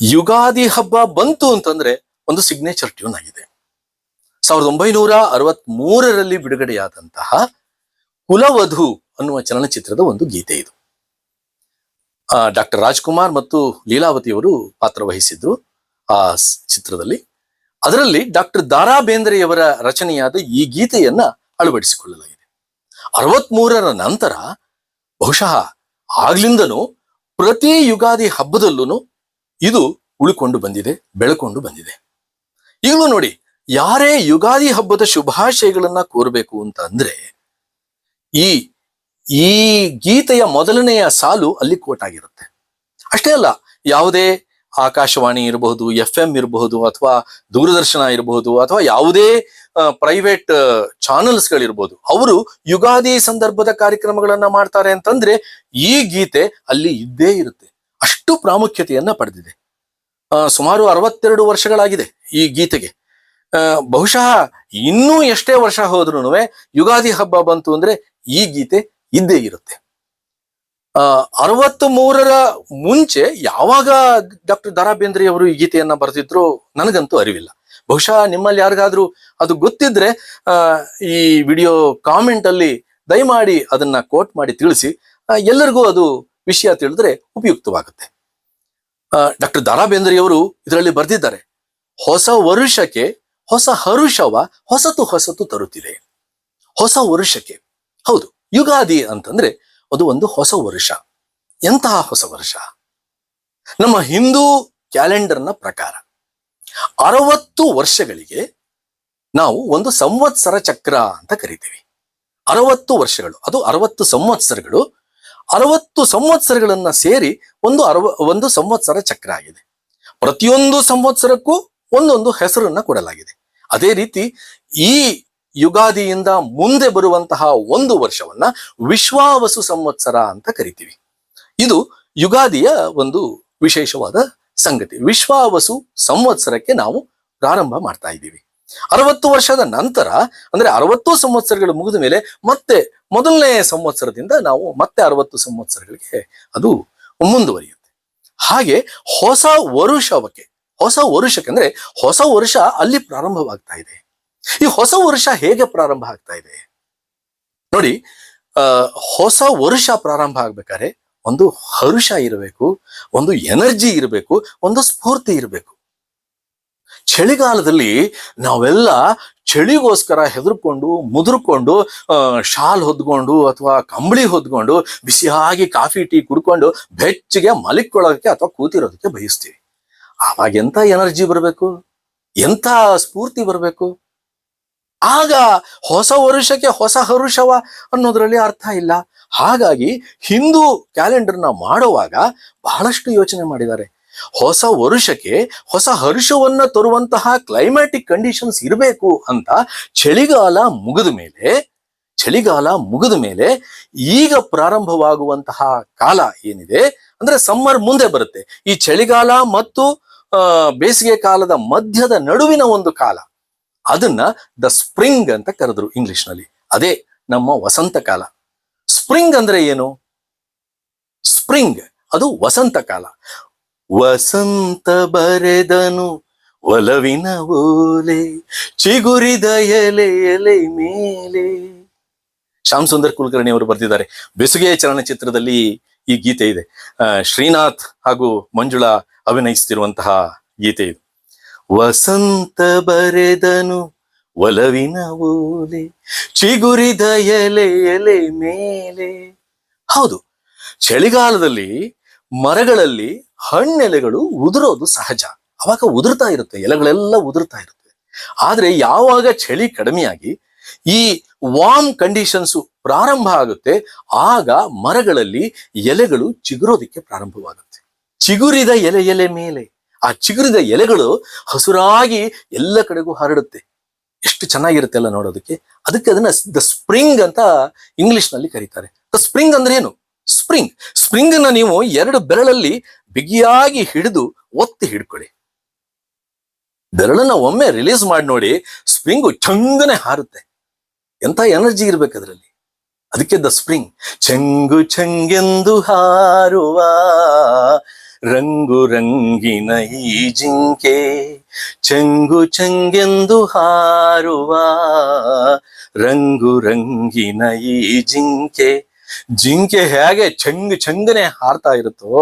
ಯುಗಾದಿ ಹಬ್ಬ ಬಂತು ಅಂತಂದ್ರೆ ಒಂದು ಸಿಗ್ನೇಚರ್ ಟ್ಯೂನ್ ಆಗಿದೆ. ಸಾವಿರದ ಒಂಬೈನೂರ ಅರವತ್ ಮೂರರಲ್ಲಿ ಬಿಡುಗಡೆಯಾದಂತಹ ಕುಲವಧು ಅನ್ನುವ ಚಲನಚಿತ್ರದ ಒಂದು ಗೀತೆ ಇದು. ಡಾಕ್ಟರ್ ರಾಜ್ಕುಮಾರ್ ಮತ್ತು ಲೀಲಾವತಿಯವರು ಪಾತ್ರ ವಹಿಸಿದ್ರು ಆ ಚಿತ್ರದಲ್ಲಿ. ಅದರಲ್ಲಿ ಡಾಕ್ಟರ್ ದಾರಾ ಬೇಂದ್ರೆಯವರ ರಚನೆಯಾದ ಈ ಗೀತೆಯನ್ನ ಅಳವಡಿಸಿಕೊಳ್ಳಲಾಗಿದೆ. ಅರವತ್ ಮೂರರ ನಂತರ ಬಹುಶಃ ಆಗ್ಲಿಂದನೂ ಪ್ರತಿ ಯುಗಾದಿ ಹಬ್ಬದಲ್ಲೂ ಇದು ಉಳ್ಕೊಂಡು ಬಂದಿದೆ, ಬೆಳಕೊಂಡು ಬಂದಿದೆ. ಈಗಲೂ ನೋಡಿ, ಯಾರೇ ಯುಗಾದಿ ಹಬ್ಬದ ಶುಭಾಶಯಗಳನ್ನ ಕೋರಬೇಕು ಅಂತ ಅಂದ್ರೆ ಈ ಈ ಗೀತೆಯ ಮೊದಲನೆಯ ಸಾಲು ಅಲ್ಲಿ ಕೋಟ್ ಆಗಿರುತ್ತೆ ಅಷ್ಟೇ ಅಲ್ಲ, ಯಾವುದೇ ಆಕಾಶವಾಣಿ ಇರಬಹುದು ಎಫ್ ಎಂ ಇರಬಹುದು, ಅಥವಾ ದೂರದರ್ಶನ ಇರಬಹುದು, ಅಥವಾ ಯಾವುದೇ ಪ್ರೈವೇಟ್ ಚಾನೆಲ್ಸ್ಗಳಿರ್ಬೋದು, ಅವರು ಯುಗಾದಿ ಸಂದರ್ಭದ ಕಾರ್ಯಕ್ರಮಗಳನ್ನ ಮಾಡ್ತಾರೆ ಅಂತಂದ್ರೆ, ಈ ಗೀತೆ ಅಲ್ಲಿ ಇದ್ದೇ ಇರುತ್ತೆ. ಅಷ್ಟು ಪ್ರಾಮುಖ್ಯತೆಯನ್ನ ಪಡೆದಿದೆ. ಸುಮಾರು ಅರವತ್ತೆರಡು ವರ್ಷಗಳಾಗಿದೆ ಈ ಗೀತೆಗೆ. ಬಹುಶಃ ಇನ್ನೂ ಎಷ್ಟೇ ವರ್ಷ ಹೋದ್ರೂ ಯುಗಾದಿ ಹಬ್ಬ ಬಂತು ಅಂದ್ರೆ ಈ ಗೀತೆ ಇದ್ದೇ ಇರುತ್ತೆ. ಅರವತ್ತ್ ಮೂರರ ಮುಂಚೆ ಯಾವಾಗ ಡಾಕ್ಟರ್ ದಾರಾ ಬೇಂದ್ರೆ ಅವರು ಈ ಗೀತೆಯನ್ನ ಬರೆದಿದ್ರು ನನಗಂತೂ ಅರಿವಿಲ್ಲ. ಬಹುಶಃ ನಿಮ್ಮಲ್ಲಿ ಯಾರಿಗಾದ್ರೂ ಅದು ಗೊತ್ತಿದ್ರೆ ಈ ವಿಡಿಯೋ ಕಾಮೆಂಟ್ ಅಲ್ಲಿ ದಯಮಾಡಿ ಅದನ್ನ ಕೋಟ್ ಮಾಡಿ ತಿಳಿಸಿ ಎಲ್ಲರಿಗೂ ಅದು ವಿಷಯ ತಿಳಿದ್ರೆ ಉಪಯುಕ್ತವಾಗುತ್ತೆ. ಡಾಕ್ಟರ್ ದಾರಾ ಬೇಂದ್ರೆಯವರು ಇದರಲ್ಲಿ ಬರೆದಿದ್ದಾರೆ. ಹೊಸ ವರುಷಕ್ಕೆ ಹೊಸ ಹರುಷವ ಹೊಸತು ಹೊಸತು ತರುತ್ತಿದೆ. ಹೊಸ ವರುಷಕ್ಕೆ. ಹೌದು, ಯುಗಾದಿ ಅಂತಂದ್ರೆ ಅದು ಒಂದು ಹೊಸ ವರುಷ. ಎಂತಹ ಹೊಸ ವರ್ಷ? ನಮ್ಮ ಹಿಂದೂ ಕ್ಯಾಲೆಂಡರ್ನ ಪ್ರಕಾರ ಅರವತ್ತು ವರ್ಷಗಳಿಗೆ ನಾವು ಒಂದು ಸಂವತ್ಸರ ಚಕ್ರ ಅಂತ ಕರಿತೀವಿ. ಅರವತ್ತು ವರ್ಷಗಳು, ಅದು ಅರವತ್ತು ಸಂವತ್ಸರಗಳು ಅರವತ್ತು ಸಂವತ್ಸರಗಳನ್ನ ಸೇರಿ ಒಂದು ಅರವ, ಒಂದು ಸಂವತ್ಸರ ಚಕ್ರ ಆಗಿದೆ. ಪ್ರತಿಯೊಂದು ಸಂವತ್ಸರಕ್ಕೂ ಒಂದೊಂದು ಹೆಸರನ್ನ ಕೊಡಲಾಗಿದೆ. ಅದೇ ರೀತಿ ಈ ಯುಗಾದಿಯಿಂದ ಮುಂದೆ ಬರುವಂತಹ ಒಂದು ವರ್ಷವನ್ನ ವಿಶ್ವಾವಸು ಸಂವತ್ಸರ ಅಂತ ಕರಿತೀವಿ. ಇದು ಯುಗಾದಿಯ ಒಂದು ವಿಶೇಷವಾದ ಸಂಗತಿ. ವಿಶ್ವಾವಸು ಸಂವತ್ಸರಕ್ಕೆ ನಾವು ಪ್ರಾರಂಭ ಮಾಡ್ತಾ ಇದ್ದೀವಿ. ಅರವತ್ತು ವರ್ಷದ ನಂತರ, ಅಂದ್ರೆ ಅರವತ್ತು ಸಂವತ್ಸರಗಳು ಮುಗಿದ ಮೇಲೆ ಮತ್ತೆ ಮೊದಲನೇ ಸಂವತ್ಸರದಿಂದ ನಾವು ಮತ್ತೆ ಅರವತ್ತು ಸಂವತ್ಸರಗಳಿಗೆ ಅದು ಮುಂದುವರಿಯುತ್ತೆ. ಹಾಗೆ ಹೊಸ ವರುಷವಕ್ಕೆ, ಹೊಸ ವರುಷಕ್ಕೆ ಅಂದ್ರೆ ಹೊಸ ವರ್ಷ ಅಲ್ಲಿ ಪ್ರಾರಂಭವಾಗ್ತಾ ಇದೆ. ಈ ಹೊಸ ವರ್ಷ ಹೇಗೆ ಪ್ರಾರಂಭ ಆಗ್ತಾ ಇದೆ? ನೋಡಿ ಹೊಸ ವರುಷ ಪ್ರಾರಂಭ ಆಗ್ಬೇಕಾದ್ರೆ ಒಂದು ಹರುಷ ಇರಬೇಕು, ಒಂದು ಎನರ್ಜಿ ಇರಬೇಕು, ಒಂದು ಸ್ಫೂರ್ತಿ ಇರಬೇಕು. ಚಳಿಗಾಲದಲ್ಲಿ ನಾವೆಲ್ಲ ಚಳಿಗೋಸ್ಕರ ಹೆದರ್ಕೊಂಡು, ಮುದುರ್ಕೊಂಡು ಶಾಲ್ ಹೊದ್ಕೊಂಡು ಅಥವಾ ಕಂಬಳಿ ಹೊದ್ಕೊಂಡು, ಬಿಸಿಯಾಗಿ ಕಾಫಿ, ಟೀ ಕುಡ್ಕೊಂಡು ಬೆಚ್ಚಗೆ ಮಲಿಕೊಳ್ಳೋದಕ್ಕೆ ಅಥವಾ ಕೂತಿರೋದಕ್ಕೆ ಬಯಸ್ತೀವಿ. ಆವಾಗ ಎಂತ ಎನರ್ಜಿ ಬರಬೇಕು? ಎಂತ ಸ್ಫೂರ್ತಿ ಬರಬೇಕು? ಆಗ ಹೊಸ ವರುಷಕ್ಕೆ ಹೊಸ ಹರುಷವ ಅನ್ನೋದ್ರಲ್ಲಿ ಅರ್ಥ ಇಲ್ಲ. ಹಾಗಾಗಿ ಹಿಂದೂ ಕ್ಯಾಲೆಂಡರ್ನ ಮಾಡುವಾಗ ಬಹಳಷ್ಟು ಯೋಚನೆ ಮಾಡಿದ್ದಾರೆ. ಹೊಸ ವರುಷಕ್ಕೆ ಹೊಸ ಹರ್ಷವನ್ನ ತರುವಂತಹ ಕ್ಲೈಮ್ಯಾಟಿಕ್ ಕಂಡೀಷನ್ಸ್ ಇರಬೇಕು ಅಂತ ಚಳಿಗಾಲ ಮುಗಿದ ಮೇಲೆ, ಚಳಿಗಾಲ ಮುಗಿದ ಮೇಲೆ ಈಗ ಪ್ರಾರಂಭವಾಗುವಂತಹ ಕಾಲ ಏನಿದೆ ಅಂದ್ರೆ ಸಮ್ಮರ್ ಮುಂದೆ ಬರುತ್ತೆ. ಈ ಚಳಿಗಾಲ ಮತ್ತು ಬೇಸಿಗೆ ಕಾಲದ ಮಧ್ಯದ ನಡುವಿನ ಒಂದು ಕಾಲ. ಅದನ್ನ ದ ಸ್ಪ್ರಿಂಗ್ ಅಂತ ಕರೆದ್ರು ಇಂಗ್ಲಿಷ್ನಲ್ಲಿ ಅದೇ ನಮ್ಮ ವಸಂತ ಕಾಲ. ಸ್ಪ್ರಿಂಗ್ ಅಂದ್ರೆ ಏನು? ಸ್ಪ್ರಿಂಗ್ ಅದು ವಸಂತ ಕಾಲ. ವಸಂತ ಬರೆದನು ಒಲವಿನ ಓಲೆ, ಚಿಗುರಿದ ಎಲೆ ಎಲೆ ಮೇಲೆ. ಶ್ಯಾಮ್ ಸುಂದರ್ ಕುಲಕರ್ಣಿ ಅವರು ಬರೆದಿದ್ದಾರೆ. ಬೆಸುಗೆ ಚಲನಚಿತ್ರದಲ್ಲಿ ಈ ಗೀತೆ ಇದೆ. ಶ್ರೀನಾಥ್ ಹಾಗೂ ಮಂಜುಳಾ ಅಭಿನಯಿಸುತ್ತಿರುವಂತಹ ಗೀತೆ ಇದು. ವಸಂತ ಬರೆದನು ಒಲವಿನ ಓಲೆ, ಚಿಗುರಿದ ಎಲೆ ಎಲೆ ಮೇಲೆ. ಹೌದು, ಚಳಿಗಾಲದಲ್ಲಿ ಮರಗಳಲ್ಲಿ ಹಣ್ಣೆಲೆಗಳು ಉದುರೋದು ಸಹಜ. ಅವಾಗ ಉದುರ್ತಾ ಇರುತ್ತೆ, ಎಲೆಗಳೆಲ್ಲ ಉದುರ್ತಾ ಇರುತ್ತೆ. ಆದ್ರೆ ಯಾವಾಗ ಚಳಿ ಕಡಿಮೆಯಾಗಿ ಈ ವಾರ್ಮ್ ಕಂಡೀಷನ್ಸ್ ಪ್ರಾರಂಭ ಆಗುತ್ತೆ, ಆಗ ಮರಗಳಲ್ಲಿ ಎಲೆಗಳು ಚಿಗುರೋದಿಕ್ಕೆ ಪ್ರಾರಂಭವಾಗುತ್ತೆ. ಚಿಗುರಿದ ಎಲೆ ಎಲೆ ಮೇಲೆ. ಆ ಚಿಗುರಿದ ಎಲೆಗಳು ಹಸುರಾಗಿ ಎಲ್ಲ ಕಡೆಗೂ ಹರಡುತ್ತೆ. ಎಷ್ಟು ಚೆನ್ನಾಗಿರುತ್ತೆ ಅಲ್ಲ ನೋಡೋದಕ್ಕೆ. ಅದಕ್ಕೆ ಅದನ್ನ ದ ಸ್ಪ್ರಿಂಗ್ ಅಂತ ಇಂಗ್ಲಿಷ್ನಲ್ಲಿ ಕರೀತಾರೆ. ದ ಸ್ಪ್ರಿಂಗ್ ಅಂದ್ರೆ ಏನು? ಸ್ಪ್ರಿಂಗ್ ಸ್ಪ್ರಿಂಗ್ ಅನ್ನ ನೀವು ಎರಡು ಬೆರಳಲ್ಲಿ ಬಿಗಿಯಾಗಿ ಹಿಡಿದು ಒತ್ತಿ ಹಿಡ್ಕೊಳ್ಳಿ. ಬೆರಳನ್ನ ಒಮ್ಮೆ ರಿಲೀಸ್ ಮಾಡಿ ನೋಡಿ ಸ್ಪ್ರಿಂಗು ಚಂಗನೆ ಹಾರುತ್ತೆ. ಎಂತ ಎನರ್ಜಿ ಇರ್ಬೇಕು ಅದರಲ್ಲಿ? ಅದಕ್ಕೆ ದ ಸ್ಪ್ರಿಂಗ್ ಚಂಗು ಚಂಗೆಂದು ಹಾರುವ ರಂಗು ರಂಗಿನ ಈ ಜಿಂಕೆ, ಚಂಗು ಚಂಗೆಂದು ಹಾರುವ ರಂಗು ರಂಗಿನ ಈ ಜಿಂಕೆ ಜಿಂಕೆ ಹೇಗೆ ಚಂಗ್ ಚಂಗನೆ ಹಾರ್ತಾ ಇರುತ್ತೋ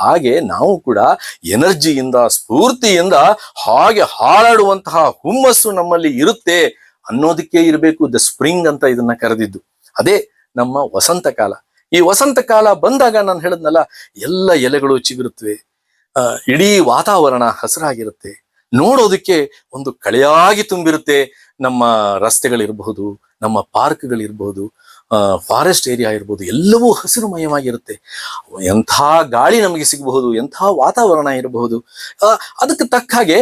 ಹಾಗೆ ನಾವು ಕೂಡ ಎನರ್ಜಿಯಿಂದ, ಸ್ಫೂರ್ತಿಯಿಂದ ಹಾಗೆ ಹಾರಾಡುವಂತಹ ಹುಮ್ಮಸ್ಸು ನಮ್ಮಲ್ಲಿ ಇರುತ್ತೆ ಅನ್ನೋದಕ್ಕೆ ಇರಬೇಕು ದ ಸ್ಪ್ರಿಂಗ್ ಅಂತ ಇದನ್ನ ಕರೆದಿದ್ದು. ಅದೇ ನಮ್ಮ ವಸಂತ ಕಾಲ. ಈ ವಸಂತ ಕಾಲ ಬಂದಾಗ ನಾನು ಹೇಳದ್ನಲ್ಲ, ಎಲ್ಲ ಎಲೆಗಳು ಚಿಗುರುತ್ತವೆ ಇಡೀ ವಾತಾವರಣ ಹಸಿರಾಗಿರುತ್ತೆ. ನೋಡೋದಕ್ಕೆ ಒಂದು ಕಳೆಯಾಗಿ ತುಂಬಿರುತ್ತೆ. ನಮ್ಮ ರಸ್ತೆಗಳಿರಬಹುದು, ನಮ್ಮ ಪಾರ್ಕ್ಗಳಿರಬಹುದು. ಫಾರೆಸ್ಟ್ ಏರಿಯಾ ಇರ್ಬೋದು, ಎಲ್ಲವೂ ಹಸಿರುಮಯವಾಗಿರುತ್ತೆ. ಎಂಥ ಗಾಳಿ ನಮಗೆ ಸಿಗಬಹುದು, ಎಂಥ ವಾತಾವರಣ ಇರಬಹುದು. ಅದಕ್ಕೆ ತಕ್ಕ ಹಾಗೆ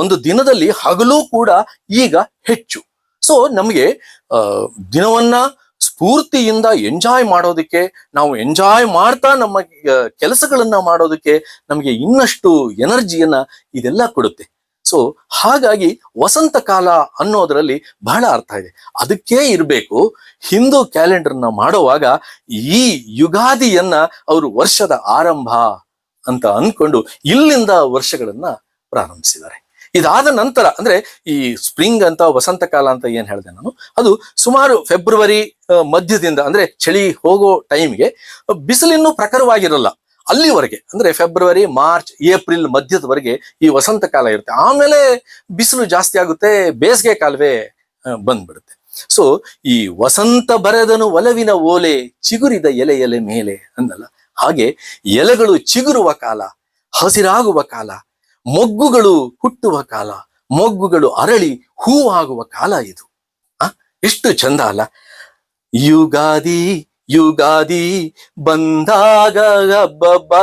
ಒಂದು ದಿನದಲ್ಲಿ ಹಗಲು ಕೂಡ ಈಗ ಹೆಚ್ಚು. ಸೊ ನಮಗೆ ದಿನವನ್ನ ಸ್ಫೂರ್ತಿಯಿಂದ ಎಂಜಾಯ್ ಮಾಡೋದಕ್ಕೆ, ನಾವು ಎಂಜಾಯ್ ಮಾಡ್ತಾ ನಮ್ಮ ಕೆಲಸಗಳನ್ನ ಮಾಡೋದಕ್ಕೆ ನಮಗೆ ಇನ್ನಷ್ಟು ಎನರ್ಜಿಯನ್ನ ಇದೆಲ್ಲ ಕೊಡುತ್ತೆ. ಸೊ ಹಾಗಾಗಿ ವಸಂತ ಕಾಲ ಅನ್ನೋದರಲ್ಲಿ ಬಹಳ ಅರ್ಥ ಇದೆ. ಅದಕ್ಕೇ ಇರಬೇಕು, ಹಿಂದೂ ಕ್ಯಾಲೆಂಡರ್ನ ಮಾಡುವಾಗ ಈ ಯುಗಾದಿಯನ್ನ ಅವರು ವರ್ಷದ ಆರಂಭ ಅಂತ ಅನ್ಕೊಂಡು ಇಲ್ಲಿಂದ ವರ್ಷಗಳನ್ನ ಪ್ರಾರಂಭಿಸಿದ್ದಾರೆ. ಇದಾದ ನಂತರ, ಅಂದ್ರೆ ಈ ಸ್ಪ್ರಿಂಗ್ ಅಂತ, ವಸಂತ ಕಾಲ ಅಂತ ಏನ್ ಹೇಳಿದೆ ನಾನು? ಅದು ಸುಮಾರು ಫೆಬ್ರವರಿ ಮಧ್ಯದಿಂದ, ಅಂದ್ರೆ ಚಳಿ ಹೋಗೋ ಟೈಮ್ಗೆ ಬಿಸಿಲಿನ್ನೂ ಪ್ರಖರವಾಗಿರಲ್ಲ. ಅಲ್ಲಿವರೆಗೆ, ಅಂದ್ರೆ ಫೆಬ್ರವರಿ ಮಾರ್ಚ್ ಏಪ್ರಿಲ್ ಮಧ್ಯದವರೆಗೆ ಈ ವಸಂತ ಕಾಲ ಇರುತ್ತೆ. ಆಮೇಲೆ ಬಿಸಿಲು ಜಾಸ್ತಿ ಆಗುತ್ತೆ, ಬೇಸಿಗೆ ಕಾಲವೇ ಬಂದ್ಬಿಡುತ್ತೆ. ಸೊ ಈ ವಸಂತ ಬರೆದನು ಒಲವಿನ ಓಲೆ, ಚಿಗುರಿದ ಎಲೆ ಎಲೆ ಮೇಲೆ ಅಂದಲ್ಲ ಹಾಗೆ ಎಲೆಗಳು ಚಿಗುರುವ ಕಾಲ, ಹಸಿರಾಗುವ ಕಾಲ, ಮೊಗ್ಗುಗಳು ಹುಟ್ಟುವ ಕಾಲ, ಮೊಗ್ಗುಗಳು ಅರಳಿ ಹೂವಾಗುವ ಕಾಲ ಇದು. ಆ, ಎಷ್ಟು ಚಂದ ಅಲ್ಲ. ಯುಗಾದಿ ಯುಗಾದಿ ಬಂದಾಗ ಹಬ್ಬಬ್ಬ,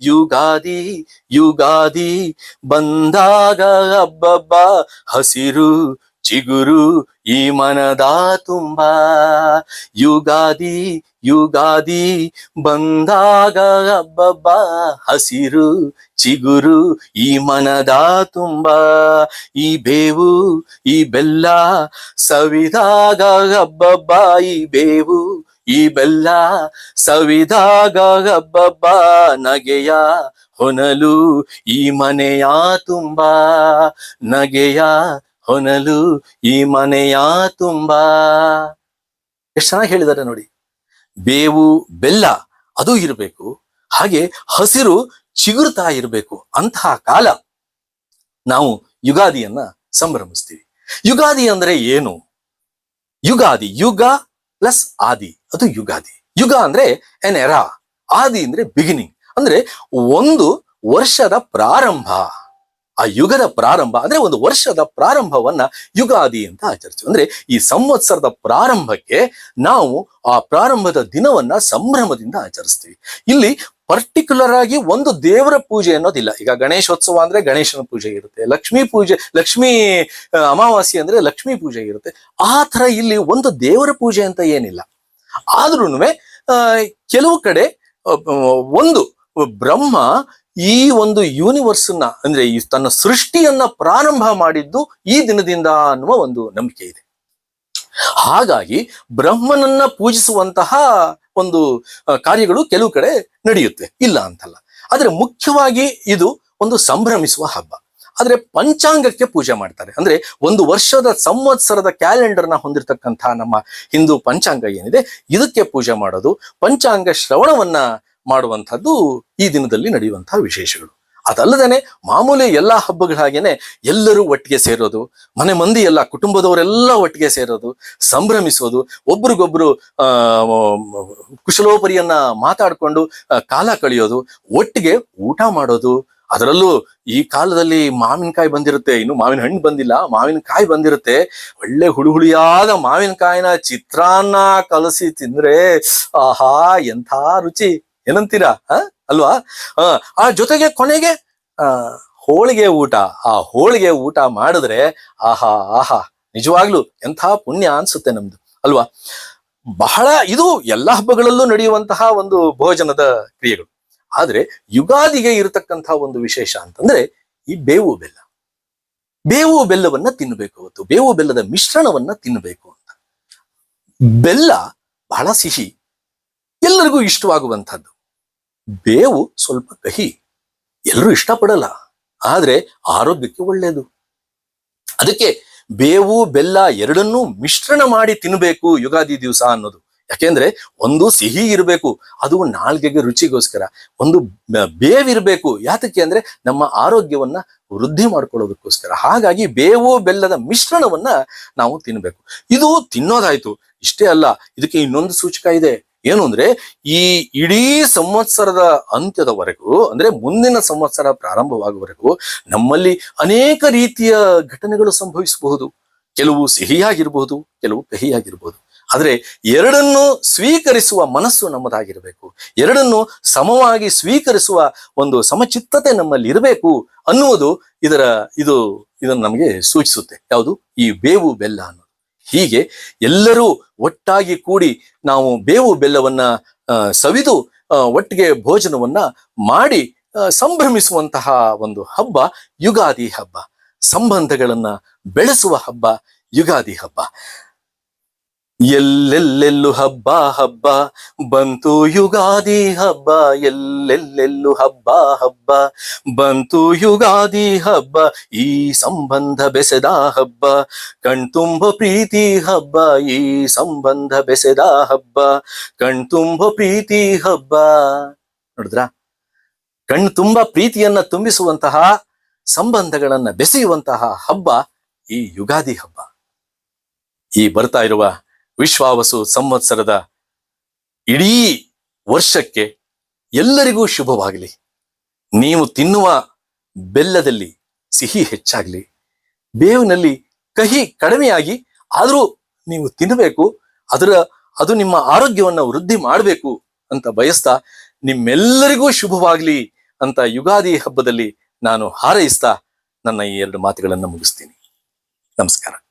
ಯುಗಾದಿ ಯುಗಾದಿ ಬಂದಾಗ ಹಬ್ಬಬ್ಬ, ಹಸಿರು, ಚಿಗುರು ಈ ಮನದ ತುಂಬ. ಯುಗಾದಿ ಯುಗಾದಿ ಬಂದಾಗ ಹಬ್ಬಬ್ಬ, ಹಸಿರು, ಚಿಗುರು ಈ ಮನದ ತುಂಬ. ಈ ಬೇವು, ಈ ಬೆಲ್ಲ ಸವಿದಾಗ ಹಬ್ಬಬ್ಬ, ಈ ಬೇವು ಈ ಬೆಲ್ಲ ಸವಿದಾಗ ಹಬ್ಬಬ್ಬ ನಗೆಯ ಹೊನಲು, ಈ ಮನೆಯ ತುಂಬ ನಗೆಯ ಹೊನಲು, ಈ ಮನೆಯ ತುಂಬ. ಎಷ್ಟು ಚೆನ್ನಾಗಿ ಹೇಳಿದ್ದಾರೆ ನೋಡಿ. ಬೇವು, ಬೆಲ್ಲ, ಅದು ಇರಬೇಕು. ಹಾಗೆ ಹಸಿರು ಚಿಗುರ್ತಾ ಇರಬೇಕು. ಅಂತಹ ಕಾಲ ನಾವು ಯುಗಾದಿಯನ್ನ ಸಂಭ್ರಮಿಸ್ತೀವಿ. ಯುಗಾದಿ ಅಂದ್ರೆ ಏನು? ಯುಗಾದಿ, ಯುಗ ಪ್ಲಸ್ ಆದಿ, ಅದು ಯುಗಾದಿ. ಯುಗ ಅಂದ್ರೆ ಎನ್ ಎರಾ ಆದಿ ಅಂದ್ರೆ ಬಿಗಿನಿಂಗ್ ಅಂದ್ರೆ ಒಂದು ವರ್ಷದ ಪ್ರಾರಂಭ. ಆ ಯುಗದ ಪ್ರಾರಂಭ ಅಂದ್ರೆ ಒಂದು ವರ್ಷದ ಪ್ರಾರಂಭವನ್ನ ಯುಗಾದಿ ಅಂತ ಆಚರಿಸ್ತೀವಿ. ಅಂದ್ರೆ ಈ ಸಂವತ್ಸರದ ಪ್ರಾರಂಭಕ್ಕೆ ನಾವು ಆ ಪ್ರಾರಂಭದ ದಿನವನ್ನ ಸಂಭ್ರಮದಿಂದ ಆಚರಿಸ್ತೀವಿ. ಇಲ್ಲಿ ಪರ್ಟಿಕ್ಯುಲರ್ ಆಗಿ ಒಂದು ದೇವರ ಪೂಜೆ ಅನ್ನೋದಿಲ್ಲ. ಈಗ ಗಣೇಶೋತ್ಸವ ಅಂದ್ರೆ ಗಣೇಶನ ಪೂಜೆ ಇರುತ್ತೆ. ಲಕ್ಷ್ಮೀ ಪೂಜೆ, ಲಕ್ಷ್ಮೀ ಅಮಾವಾಸ್ಯ ಅಂದ್ರೆ ಲಕ್ಷ್ಮೀ ಪೂಜೆ ಇರುತ್ತೆ. ಆ ತರ ಇಲ್ಲಿ ಒಂದು ದೇವರ ಪೂಜೆ ಅಂತ ಏನಿಲ್ಲ. ಆದ್ರೂ ಕೆಲವು ಕಡೆ ಒಂದು ಬ್ರಹ್ಮ ಈ ಒಂದು ಯೂನಿವರ್ಸ್ನ, ಅಂದ್ರೆ ತನ್ನ ಸೃಷ್ಟಿಯನ್ನ ಪ್ರಾರಂಭ ಮಾಡಿದ್ದು ಈ ದಿನದಿಂದ ಅನ್ನುವ ಒಂದು ನಂಬಿಕೆ ಇದೆ. ಹಾಗಾಗಿ ಬ್ರಹ್ಮನನ್ನ ಪೂಜಿಸುವಂತಹ ಒಂದು ಕಾರ್ಯಗಳು ಕೆಲವು ಕಡೆ ನಡೆಯುತ್ತೆ. ಇಲ್ಲ ಅಂತಲ್ಲ. ಆದ್ರೆ ಮುಖ್ಯವಾಗಿ ಇದು ಒಂದು ಸಂಭ್ರಮಿಸುವ ಹಬ್ಬ. ಆದ್ರೆ ಪಂಚಾಂಗಕ್ಕೆ ಪೂಜೆ ಮಾಡ್ತಾರೆ. ಅಂದ್ರೆ ಒಂದು ವರ್ಷದ, ಸಂವತ್ಸರದ ಕ್ಯಾಲೆಂಡರ್ನ ಹೊಂದಿರತಕ್ಕಂತಹ ನಮ್ಮ ಹಿಂದೂ ಪಂಚಾಂಗ ಏನಿದೆ, ಇದಕ್ಕೆ ಪೂಜೆ ಮಾಡೋದು, ಪಂಚಾಂಗ ಶ್ರವಣವನ್ನ ಮಾಡುವಂಥದ್ದು ಈ ದಿನದಲ್ಲಿ ನಡೆಯುವಂತಹ ವಿಶೇಷಗಳು. ಅದಲ್ಲದೇನೆ ಮಾಮೂಲಿ ಎಲ್ಲಾ ಹಬ್ಬಗಳ ಹಾಗೇನೆ ಎಲ್ಲರೂ ಒಟ್ಟಿಗೆ ಸೇರೋದು, ಮನೆ ಮಂದಿ ಎಲ್ಲ ಕುಟುಂಬದವರೆಲ್ಲ ಒಟ್ಟಿಗೆ ಸೇರೋದು, ಸಂಭ್ರಮಿಸೋದು, ಒಬ್ರಿಗೊಬ್ರು ಕುಶಲೋಪರಿಯನ್ನ ಮಾತಾಡ್ಕೊಂಡು ಕಾಲ ಕಳೆಯೋದು, ಒಟ್ಟಿಗೆ ಊಟ ಮಾಡೋದು. ಅದರಲ್ಲೂ ಈ ಕಾಲದಲ್ಲಿ ಮಾವಿನಕಾಯಿ ಬಂದಿರುತ್ತೆ. ಇನ್ನು ಮಾವಿನ ಹಣ್ಣು ಬಂದಿಲ್ಲ, ಮಾವಿನಕಾಯಿ ಬಂದಿರುತ್ತೆ. ಒಳ್ಳೆ ಹುಳಿ ಹುಳಿಯಾದ ಮಾವಿನಕಾಯಿನ ಚಿತ್ರಾನ್ನ ಕಲಸಿ ತಿಂದ್ರೆ, ಆಹಾ, ಎಂಥ ರುಚಿ. ಏನಂತೀರಾ? ಅಲ್ವಾ? ಆ, ಜೊತೆಗೆ ಕೊನೆಗೆ ಹೋಳಿಗೆ ಊಟ. ಆ ಹೋಳಿಗೆ ಊಟ ಮಾಡಿದ್ರೆ ಆಹಾ ಆಹಾ ನಿಜವಾಗ್ಲು ಎಂಥ ಪುಣ್ಯ ಅನ್ಸುತ್ತೆ ನಮ್ದು ಅಲ್ವಾ? ಬಹಳ ಇದು ಎಲ್ಲ ಹಬ್ಬಗಳಲ್ಲೂ ನಡೆಯುವಂತಹ ಒಂದು ಭೋಜನದ ಕ್ರಿಯೆಗಳು. ಆದ್ರೆ ಯುಗಾದಿಗೆ ಇರತಕ್ಕಂತಹ ಒಂದು ವಿಶೇಷ ಅಂತಂದ್ರೆ ಈ ಬೇವು ಬೆಲ್ಲ. ಬೇವು ಬೆಲ್ಲವನ್ನ ತಿನ್ನಬೇಕು ಅವತ್ತು. ಬೇವು ಬೆಲ್ಲದ ಮಿಶ್ರಣವನ್ನ ತಿನ್ನಬೇಕು ಅಂತ. ಬೆಲ್ಲ ಬಹಳ ಸಿಹಿ. ಎಲ್ಲರಿಗೂ ಇಷ್ಟವಾಗುವಂಥದ್ದು. ಬೇವು ಸ್ವಲ್ಪ ಕಹಿ. ಎಲ್ಲರೂ ಇಷ್ಟಪಡಲ್ಲ, ಆದ್ರೆ ಆರೋಗ್ಯಕ್ಕೆ ಒಳ್ಳೆಯದು ಅದಕ್ಕೆ ಬೇವು, ಬೆಲ್ಲ ಎರಡನ್ನೂ ಮಿಶ್ರಣ ಮಾಡಿ ತಿನ್ನಬೇಕು ಯುಗಾದಿ ದಿವಸ ಅನ್ನೋದು. ಯಾಕೆಂದ್ರೆ ಒಂದು ಸಿಹಿ ಇರಬೇಕು, ಅದು ನಾಲ್ಗೆಗೆ ರುಚಿಗೋಸ್ಕರ. ಒಂದು ಬೇವಿರಬೇಕು, ಯಾತಕ್ಕೆ ಅಂದ್ರೆ ನಮ್ಮ ಆರೋಗ್ಯವನ್ನ ವೃದ್ಧಿ ಮಾಡ್ಕೊಳ್ಳೋದಕ್ಕೋಸ್ಕರ. ಹಾಗಾಗಿ ಬೇವು, ಬೆಲ್ಲದ ಮಿಶ್ರಣವನ್ನ ನಾವು ತಿನ್ನಬೇಕು ಇದು ತಿನ್ನೋದಾಯ್ತು, ಇಷ್ಟೇ ಅಲ್ಲ, ಇದಕ್ಕೆ ಇನ್ನೊಂದು ಸೂಚಕ ಇದೆ. ಏನು ಅಂದ್ರೆ ಈ ಇಡೀ ಸಂವತ್ಸರದ ಅಂತ್ಯದವರೆಗೂ, ಅಂದ್ರೆ ಮುಂದಿನ ಸಂವತ್ಸರ ಪ್ರಾರಂಭವಾಗುವವರೆಗೂ ನಮ್ಮಲ್ಲಿ ಅನೇಕ ರೀತಿಯ ಘಟನೆಗಳು ಸಂಭವಿಸಬಹುದು. ಕೆಲವು ಸಿಹಿಯಾಗಿರಬಹುದು ಕೆಲವು ಕಹಿಯಾಗಿರಬಹುದು ಆದ್ರೆ ಎರಡನ್ನು ಸ್ವೀಕರಿಸುವ ಮನಸ್ಸು ನಮ್ಮದಾಗಿರಬೇಕು. ಎರಡನ್ನು ಸಮವಾಗಿ ಸ್ವೀಕರಿಸುವ ಒಂದು ಸಮಚಿತ್ತತೆ ನಮ್ಮಲ್ಲಿ ಇರಬೇಕು ಅನ್ನುವುದು ಇದರ, ಇದು ಇದನ್ನು ನಮಗೆ ಸೂಚಿಸುತ್ತೆ. ಯಾವುದು? ಈ ಬೇವು ಬೆಲ್ಲ ಅನ್ನೋದು. ಹೀಗೆ ಎಲ್ಲರೂ ಒಟ್ಟಾಗಿ ಕೂಡಿ ನಾವು ಬೇವು ಬೆಲ್ಲವನ್ನ ಸವಿದು ಒಟ್ಟಿಗೆ ಭೋಜನವನ್ನ ಮಾಡಿ ಸಂಭ್ರಮಿಸುವಂತಹ ಒಂದು ಹಬ್ಬ ಯುಗಾದಿ ಹಬ್ಬ. ಸಂಬಂಧಗಳನ್ನ ಬೆಳೆಸುವ ಹಬ್ಬ ಯುಗಾದಿ ಹಬ್ಬ. ಎಲ್ಲೆಲ್ಲೆಲ್ಲೂ ಹಬ್ಬ ಹಬ್ಬ. ಬಂತು ಯುಗಾದಿ ಹಬ್ಬ, ಎಲ್ಲೆಲ್ಲೆಲ್ಲು ಹಬ್ಬ ಹಬ್ಬ. ಬಂತು ಯುಗಾದಿ ಹಬ್ಬ, ಈ ಸಂಬಂಧ ಬೆಸೆದ ಹಬ್ಬ. ಕಣ್ತುಂಬ ಪ್ರೀತಿ ಹಬ್ಬ, ಈ ಸಂಬಂಧ ಬೆಸೆದ ಹಬ್ಬ. ಕಣ್ತುಂಬ ಪ್ರೀತಿ ಹಬ್ಬ. ನೋಡಿದ್ರ? ಕಣ್ ತುಂಬ ಪ್ರೀತಿಯನ್ನ ತುಂಬಿಸುವಂತಹ, ಸಂಬಂಧಗಳನ್ನ ಬೆಸೆಯುವಂತಹ ಹಬ್ಬ ಈ ಯುಗಾದಿ ಹಬ್ಬ. ಈ ಬರ್ತಾ ಇರುವ ವಿಶ್ವಾವಸು ಸಂವತ್ಸರದ ಇಡೀ ವರ್ಷಕ್ಕೆ ಎಲ್ಲರಿಗೂ ಶುಭವಾಗಲಿ. ನೀವು ತಿನ್ನುವ ಬೆಲ್ಲದಲ್ಲಿ ಸಿಹಿ ಹೆಚ್ಚಾಗಲಿ. ಬೇವಿನಲ್ಲಿ ಕಹಿ ಕಡಿಮೆಯಾಗಿ, ಆದರೂ ನೀವು ತಿನ್ನಬೇಕು ಅದರ, ಅದು ನಿಮ್ಮ ಆರೋಗ್ಯವನ್ನು ವೃದ್ಧಿ ಮಾಡಬೇಕು ಅಂತ ಬಯಸ್ತಾ ನಿಮ್ಮೆಲ್ಲರಿಗೂ ಶುಭವಾಗಲಿ ಅಂತ ಯುಗಾದಿ ಹಬ್ಬದಲ್ಲಿ ನಾನು ಹಾರೈಸ್ತಾ ನನ್ನ ಈ ಎರಡು ಮಾತುಗಳನ್ನು ಮುಗಿಸ್ತೀನಿ. ನಮಸ್ಕಾರ.